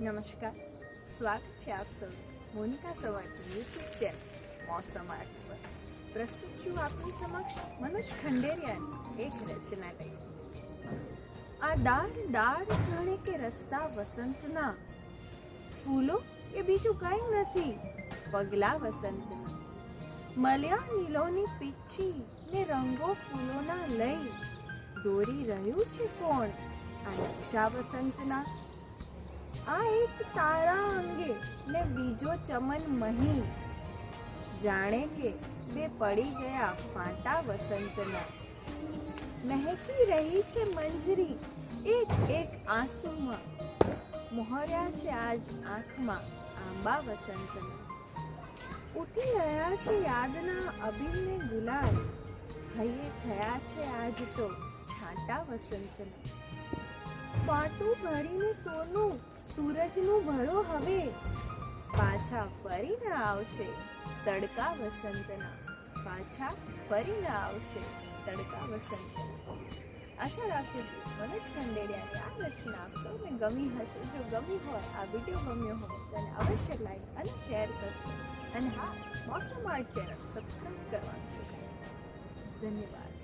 નમસ્કાર. સ્વાગત છે આપ સૌ મોનિકા સવારની યુટ્યુબ ચેનલ મોસમ આર્ટ પર પ્રસ્તુત છું આપની સમક્ષ મનોજ ખંડેરિયાની એક રચના લઈ. આ ડાળ ડાળ જાણે કે રસ્તા વસંતના. ફૂલો એ બીજું કાંઈ નથી, પગલા વસંતના. મળ્યા નીલોની પીછી ને રંગો ફૂલોના લઈ. દોરી રહ્યું છે કોણ? આ નકશા વસંતના આ એક તારા અંગે ને બીજો ચમન મહી જાણે કે બે પડી ગયા ફાંટા વસંતના. મહેકી રહી છે મંજરી એક એક આંસુમાં. મોહર્યા છે આજ આંખમાં આંબા વસંતના. ઉઠી રહ્યા છે યાદના અભિનય ગુલાલ. હૈયે થયા છે આજ તો છાંટા વસંતના. ફાટું ભરીને સોનું, સૂરજનું ભરો હવે. પાછા ફરીને આવશે તડકા વસંતના. પાછા ફરીને આવશે તડકા વસંતના. આશા રાખું છું, મનોજ ખંડેરિયાની આ રચના આપ સૌને ગમી હશે. જો ગમી હોય, આ વીડિયો ગમ્યો હોય, તો અવશ્ય લાઈક અને શેર કરશો અને હા, મોસમ આર્ટ ચેનલ સબસ્ક્રાઈબ કરવાનું છે. ધન્યવાદ.